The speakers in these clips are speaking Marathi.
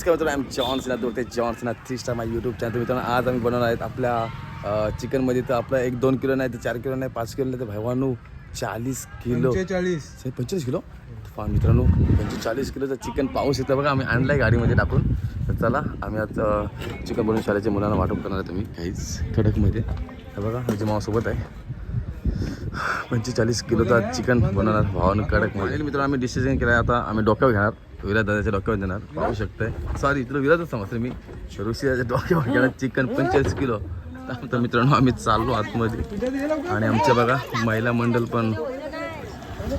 नमस्कार मित्रांनो आय एम जॉन सिन्हा दोरते जॉन सिन्हा थ्री स्टार माझ्या यूट्यूब चॅनल मित्रांनो आज आम्ही बनवणार आहेत आपल्या चिकनमध्ये तर आपला एक दोन किलो नाही तर चार किलो नाही पाच किलो नाही तर भावानू चाळीस किलो. साहेब पंचेचाळीस किलो? मित्रांनो पंचेचाळीस किलोचं चिकन पाऊस येतं बघा आम्ही आणलं आहे गाडीमध्ये टाकून. तर चला आम्ही आज चिकन बनवून शाळेच्या मुलांना वाटप करणार आहे तुम्ही. काहीच खडकमध्ये तर बघा माझ्या मावासोबत आहे. पंचेचाळीस किलोचा चिकन बनवणार भावानं कडक मित्रांनो आम्ही डिसिजन केलं आहे आता आम्ही डोक्यावर घेणार. विराज दादाच्या डोक्यावर देणार पाहू शकताय. सॉरी तुला विराजच समजतं मी. ऋषीदाच्या डोक्यावर घेणार चिकन पंचेचाळीस किलो. तर मित्रांनो आम्ही चाललो आतमध्ये. आणि आमच्या बघा महिला मंडळ पण.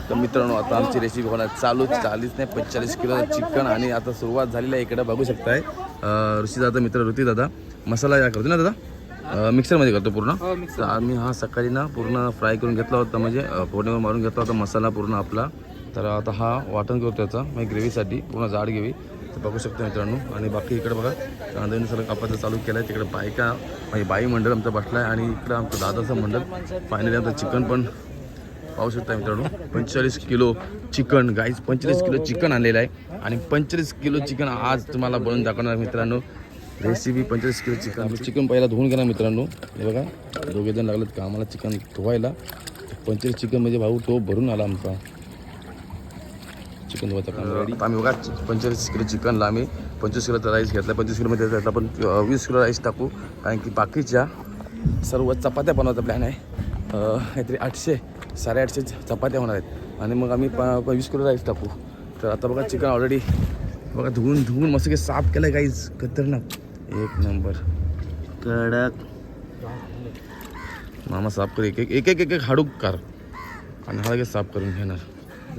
तर मित्रांनो आता आमची रेसिपी होणार चालू चाळीस नाही पंचेचाळीस किलो चिकन आणि आता सुरुवात झालेली आहे इकडे बघू शकताय. अं, ऋषी दादा मित्र ऋती दादा मसाला या करतो ना दादा? मिक्सरमध्ये करतो पूर्ण. तर आम्ही हा सकाळी ना पूर्ण फ्राय करून घेतला होता म्हणजे फोडणीवर मारून घेतला होता मसाला पूर्ण आपला. तर आता हा वाटण करतो त्याचा. म्हणजे ग्रेव्हीसाठी पूर्ण जाड घेवी तर बघू शकतो मित्रांनो. आणि बाकी इकडे बघा कांद्याने सगळं कापायचं चालू केलं आहे तिकडे बायका म्हणजे बाई मंडळ आमचं बसला आहे आणि इकडं आमचं दादाचं मंडळ. फायनली आमचं चिकन पण पाहू शकता मित्रांनो. पंचेचाळीस किलो चिकन. गाईज पंचेचाळीस किलो चिकन आणलेलं आहे. आणि पंचेचाळीस किलो चिकन आज तुम्हाला बनवून दाखवणार मित्रांनो. रेसिपी पंचेचाळीस किलो चिकन. चिकन पहिला धुवून घेणार मित्रांनो. हे बघा दोघे जण लागलेत का आम्हाला चिकन धुवायला. पंचेचाळीस चिकन म्हणजे भाऊ तो भरून आला आमचा. चिकन काम रेडी आम्ही बघा पंचेचाळीस किलो चिकनला आम्ही पंचवीस किलोचा राईस घेतला पंचवीस किलोमध्ये त्यात आपण वीस किलो राईस टाकू. कारण की बाकीच्या सर्व चपात्या बनवायचा प्लॅन आहे. काहीतरी आठशे साडेआठशे चपात्या होणार आहेत. आणि मग आम्ही प वीस किलो राईस टाकू. तर आता बघा चिकन ऑलरेडी बघा धुवून धुवून मस्त काही साफ केलं आहे काहीच खतरनाक. एक नंबर. कडक. मामा साफ कर एक एक एक एक हाडूक कार. आणि हा लगेच साफ करून घेणार.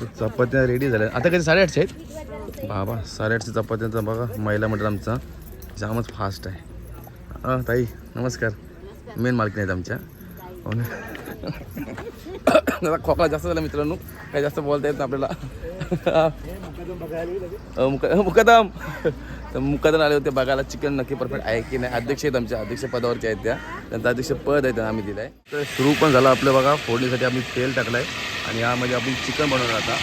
चपात्या रेडी झाल्या. आता कधी साडेआठशे आहेत? बाबा साडेआठशे चपात्यांचा बघा महिला मंडळ आमचा. जामच फास्ट आहे. हां ताई नमस्कार. मेन मालकी आहेत आमच्या. हो ना? जरा खोकला जास्त झाला मित्रांनो. काही जास्त बोलता येत ना आपल्याला. मुकदम. तर मुकादन आले होते बघायला. चिकन नक्की परफेक्ट आहे की नाही? अध्यक्ष आहेत आमच्या अध्यक्ष पदावरचे आहेत त्या. त्यांचं अध्यक्ष पद आहे त्यांना आम्ही दिलं आहे तर सुरू पण झालं आपलं बघा. फोडणीसाठी आम्ही तेल टाकलं आहे आणि यामध्ये आपण चिकन बनवणार आता.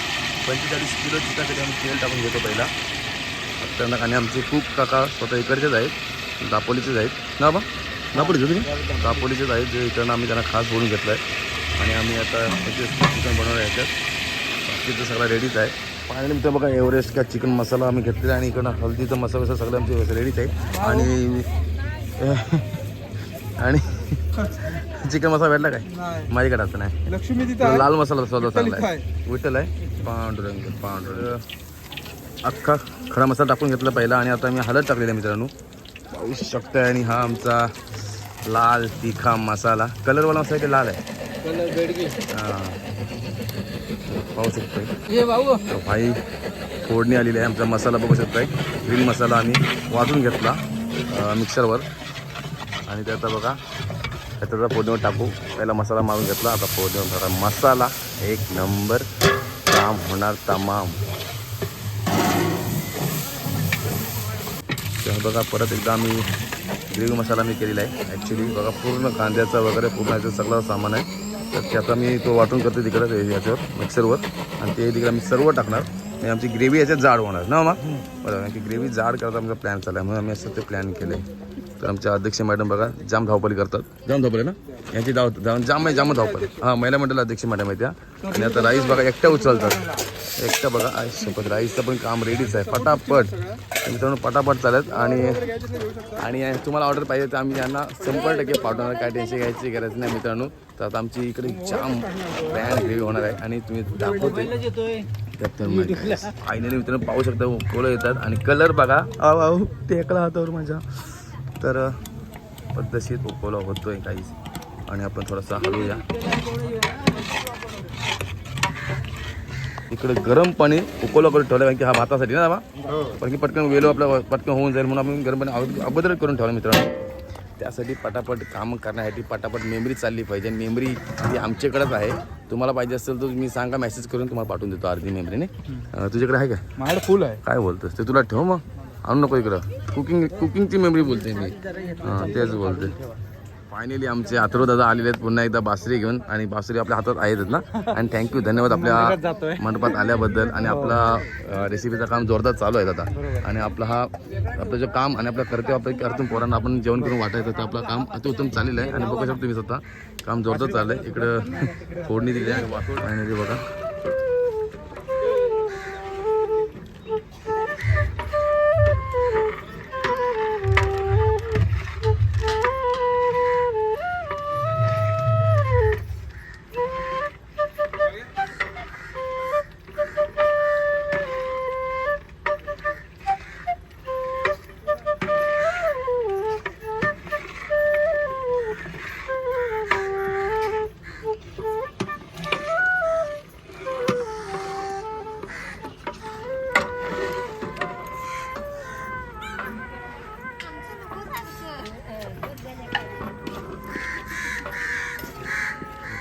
पंचेचाळीस किलो चिकनसाठी आम्ही तेल टाकून घेतो पहिला. त्यांना आणि आमचे खूप काका स्वतः इकडचेच आहेत. दापोलीचेच आहेत. ना बा? दापोलीचे तुम्ही दापोलीचेच आहेत. जे इकडनं आम्ही त्यांना खास बोलून घेतलं आहे आणि आम्ही आता चिकन बनवणार आहे याच्यात बाकीचं सगळं रेडीच आहे. फायनली मित्र बघा एव्हरेस्ट का चिकन मसाला आम्ही घेतलेला आणि इकडं हल्दीचा मसाला वसा सगळं आमचे रेडीच आहे. आणि आणि चिकन मसाला भेटला काय? माझ्याकडे आता नाही. लक्ष्मी. लाल मसाला स्वतः चांगला आहे. विठ्ठल आहे. पांढरंग पांढरंग अख्खा खडा मसाला टाकून घेतला पहिला आणि आता मी हळद टाकलेला आहे मित्रांनो. पाहू शकताय आणि हा आमचा लाल तिखा मसाला. कलरवाला मसाला ते लाल आहे. हां. पाहू शकतोय तर भाई फोडणी आलेली आहे. आमचा मसाला बघू शकताय. ग्रीन मसाला आम्ही वाजून घेतला मिक्सरवर आणि त्याचा बघा त्याचा फोडणीवर टाकू. पहिला मसाला मारून घेतला. आता फोडणीवर टाका मसाला एक नंबर काम होणार तमाम. तर बघा परत एकदा आम्ही ग्रेव्ही मसाला मी केलेला आहे. ॲक्च्युली बघा पूर्ण कांद्याचा वगैरे पूर्ण याचं सगळं सामान आहे. तर त्याचा मी तो वाटून करतो तिकडं याच्यावर मिक्सरवर आणि ते तिकडे आम्ही सर्व टाकणार. आणि आमची ग्रेव्ही याच्यात जाड होणार. ना मग बरोबर की ग्रेव्ही जाड करता आमचा प्लॅन चालला म्हणून आम्ही असं ते प्लॅन केलं आहे तर आमच्या अध्यक्ष मॅडम बघा जाम धावपळी करतात. जाम धावपळी ना? यांची धाव जाम आहे जाम धावपळी. हां महिला मंडळ अध्यक्ष मॅडम आहे त्या आणि आता राईस बघा एकट्या उचलतात. एकट्या बघा आय सोबत राईसचं पण काम रेडीच आहे. पटापट. तर मित्रांनो पटापट चालत. आणि आणि तुम्हाला ऑर्डर पाहिजे तर आम्ही त्यांना शंभर टक्के पाठवणार. काय टेन्शन घ्यायची गरज नाही मित्रांनो. तर आता आमची इकडे जाम ब्रँड ग्रेव्ही होणार आहे. आणि तुम्ही दाखवते. फायनली मित्रांनो पाहू शकता कोलं येतात. आणि कलर बघा. आव आव. टेकला हातावर माझ्या तर पद्धतशीर उकवला होतोय काहीच आणि आपण थोडासा हलवूया इकडे गरम पाणी उकवलं करून ठेवलं कारण की हा भातासाठी ना बा कारण की पटकन वेलो आपलं पटकन होऊन जाईल म्हणून आपण गरम पाणी अगोदर करून ठेवलं मित्रांनो. त्यासाठी पटापट काम करण्यासाठी पटापट मेमरी चालली पाहिजे. मेमरी ही आमच्याकडेच आहे. तुम्हाला पाहिजे असेल तर तुम्ही सांगा मेसेज करून तुम्हाला पाठवून देतो अर्धी मेमरीने तुझ्याकडे आहे काय माझ्याकडे फुल आहे. काय बोलतोस? ते तुला ठेव मग. आणू नको इकडं. कुकिंग कुकिंगची मेमरी बोलते मी. हां तेच बोलते फायनली आमचे अथर्व दादा आलेले आहेत. पुन्हा एकदा बासरी घेऊन. आणि बासरी आपल्या हातात आहेतच ना. आणि थँक्यू धन्यवाद आपल्या मंडपात आल्याबद्दल. आणि आपला रेसिपीचं काम जोरदार चालू आहे दादा. आणि आपला हा आपलं जे काम आणि आपलं कर्तव्य आपलं करतून पोरांना आपण जेवण करून वाटायचं तर आपलं काम अतिउत्तम चाललेलं आहे. आणि बघू शकतो तुम्ही स्वतः. काम जोरदार चाललं आहे इकडं फोडणी दिली आहे. फायनली बघा.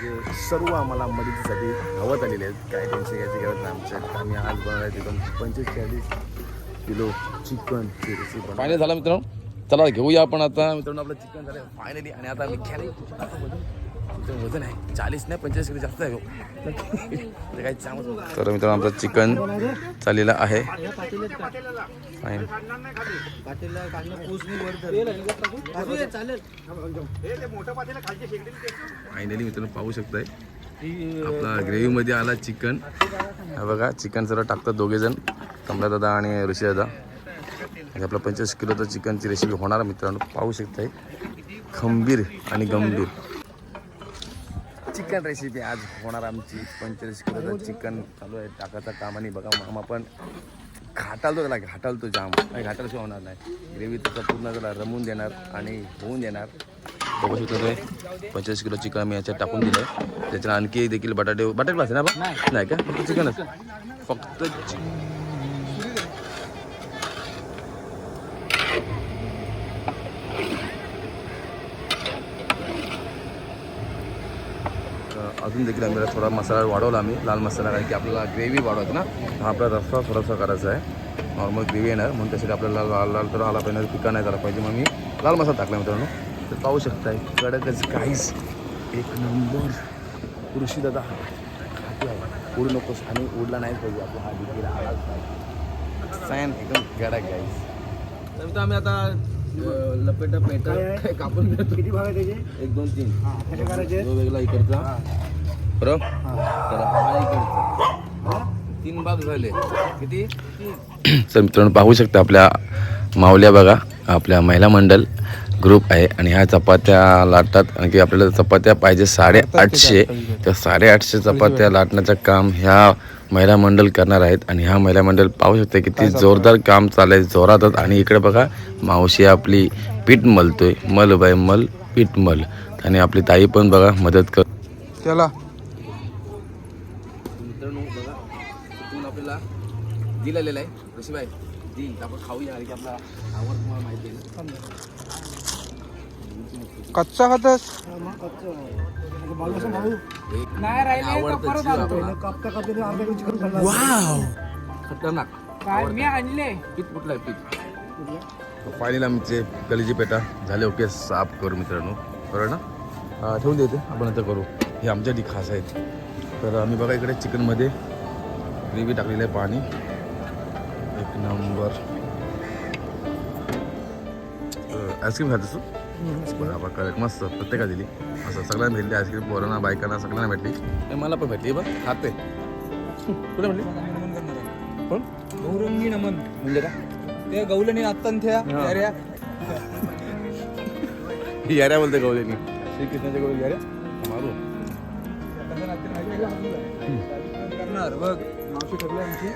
म्हणजे सर्व आम्हाला मदतीसाठी धावत आलेले आहेत. काय टेन्शन घ्यायची गरज नाही आमच्या आम्ही आज बनवणार आहे तिथून पंचवीस चाळीस किलो चिकन रेसिपी फायनल झाला मित्रांनो. चला घेऊया आपण आता. मित्रांनो आपलं चिकन झालं. फायनली आणि आता मी वजन वजन आहे. चाळीस नाही पंचेचाळीस किलो जास्त आहे हो. तर मित्रांनो आमचं चिकन चाललेलं आहे. फाईन फायनली मित्रांनो पाहू शकताय. आपला ग्रेव्हीमध्ये आला चिकन. हा बघा चिकन सर्व टाकतात दोघे जण कमला दादा आणि ऋषी दादा. आणि आपलं पंचवीस किलोचं चिकनची रेसिपी होणार मित्रांनो. पाहू शकताय. खंबीर आणि गंभीर. चिकन रेसिपी आज होणार आमची पंचेचाळीस किलोचं चिकन चालू आहे. टाकायचं काम आणि बघा मामा पण घाटालतो त्याला घाटालतो जाम. काही घाटाल्याशिवाय होणार नाही. ग्रेव्ही त्याचा पूर्ण त्याला रमवून देणार आणि होऊन देणार. बघू शकतो ते पंचेचाळीस किलो चिकन मी याच्यात टाकून दिलं आहे त्याच्यात आणखी देखील बटाटे बटाटे भाजले ना बा? नाही. का? चिकनच. फक्त चि- तर अजून देखील आम्ही थोडा मसाला वाढवला आम्ही लाल मसाला कारण की आपल्याला ग्रेव्ही वाढवायची ना हा आपला रस्सा थोडासा करायचा आहे. नॉर्मल ग्रेव्ही येणार म्हणून त्यासाठी आपल्याला लाल लाल तर आला पाहिजे पिका नाही झाला पाहिजे मग मी लाल मसाला टाकला मित्रांनो. तर पाहू शकताय कडकच काहीच एक नंबर. कृषी दादा उडू नकोस आणि उडला नाही पाहिजे आपला हा देखील आलाच पाहिजे सॅन एकदम कडक गाईस तर आम्ही आता लपेट पेट कापून किती भाग आहे त्याचे एक दोन तीन. करायचे? वेगळा इकडचा. बरोबर? तर हा इकडचा. तीन भाग झाले. किती? तर मित्रांनो पाहू शकता आपल्या माऊल्या बघा आपल्या महिला मंडळ ग्रुप आहे आणि ह्या चपात्या लाटतात. आणि की आपल्याला चपात्या पाहिजे साडेआठशे त्या साडेआठशे चपात्या लाटण्याचं काम ह्या महिला मंडळ करणार आहेत. आणि ह्या महिला मंडळ पाहू शकता किती जोरदार काम चाललंय जोरातच. आणि इकडे बघा मावशी आपली पीठ मलतोय. मल बाय मल पीठ मल. आणि आपली ताई पण बघा मदत कर त्याला मित्रांनो बघा चुकून आपल्याला दिलेलं आहे. ऋषीबाई दिल आपण खाऊया की आपला आवड तुम्हाला माहिती आहे कच्चा खातस? नाही राहिले आवडतं परत जीव आणतो आपला. कापता कापता अर्धा किलो चिकन खाल्ला खतरनाक. काय मी आणले. पीठ कुठलं आहे? पीठ. फायनल आमचे कलिजी पेटा. झाले ओके साफ करू मित्रांनो. बरोबर ना? हा, ठेवून देते. आपण आता करू. हे आमच्यासाठी खास आहेत. तर आम्ही बघा इकडे चिकनमध्ये ग्रेव्ही टाकलेलं आहे पाणी. एक नंबर. आईस्क्रीम खातेस तू? बरं आपण कळक मस्त प्रत्येका दिली. असं सगळ्यांना भेटली. आईस्क्रीम पोरांना बायकांना सगळ्यांना भेटली. आणि मला पण भेटली बघ. खाते. कुठे भेटली? कोण? गौरंगी नमन. म्हणजे का ते गौलनी आत्तान थ्या. अरे याऱ्या. बोलते गवलेनी श्रीकृष्णाच्या गवले याऱ्या. मारू. करणार बघ. मावशी ठरली आमची.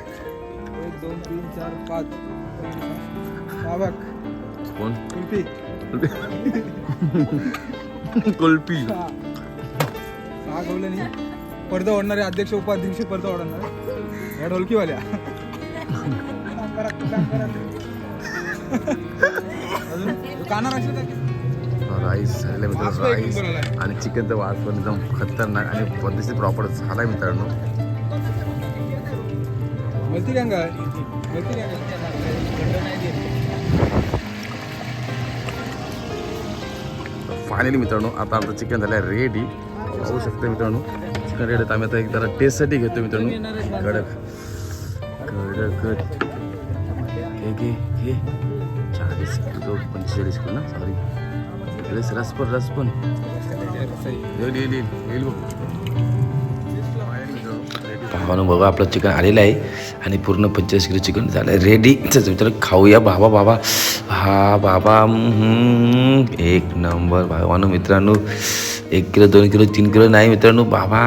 दोन तीन चार पाच. बघ कोण? कुल्फी. कुल्फी. सहा गौलनी पडदा ओढणारे अध्यक्ष उपाध्यक्ष पडदा ओढणार. या ढोलकीवाल्या. अजून कानार असेल का? राईस मित्रांनो पण एक राईस. आणि चिकनचा वास पण एकदम खतरनाक आणि पद्धतशीर प्रॉपर झाला मित्रांनो. मलती काय मलती काय फायनली मित्रांनो आता आमचं चिकन झालं आहे रेडी पाहू शकता मित्रांनो चिकन रेडी आम्ही आता एक जरा टेस्टसाठी घेतो मित्रांनो. कडक कडक हे चाळीस किलो पंचेचाळीस किलो ना? सॉरी रस रस पण. रस पण येईल येईल येईल येईल भावानं बघा आपलं चिकन आलेलं आहे आणि पूर्ण पंचवीस किलो चिकन झालं आहे. रेडी मित्र खाऊया बाबा बाबा. हा बाबा एक नंबर भावानं मित्रांनो एक किलो दोन किलो तीन किलो नाही मित्रांनो बाबा.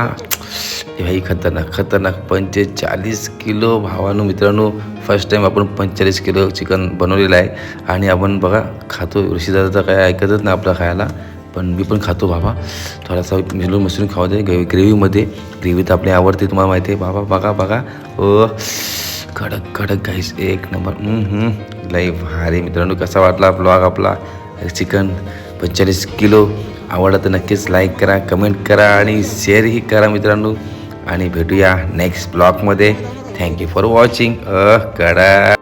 हे भाई खतरनाक खतरनाक. पंचेचाळीस किलो भावानो मित्रांनो फर्स्ट टाईम आपण पंचेचाळीस किलो चिकन बनवलेलं आहे. आणि आपण बघा खातो. ऋषीदादा काय ऐकतच नाही आपलं खायला. पण मी पण खातो बाबा. थोडासा मिळून मशरूम खाऊ दे. ग्रेव्हीमध्ये ग्रेव्ही तर आपली आवडते तुम्हाला माहिती आहे. बाबा बघा बघा. ओ कडक कडक गाईस एक नंबर. लई भारी. मित्रांनो कसा वाटला ब्लॉग आपला? चिकन पंचेचाळीस किलो. आवडला तर नक्कीच लाईक करा कमेंट करा आणि शेअरही करा मित्रांनो. आणि भेटूया नेक्स्ट ब्लॉगमध्ये थँक्यू फॉर वॉचिंग अ कडा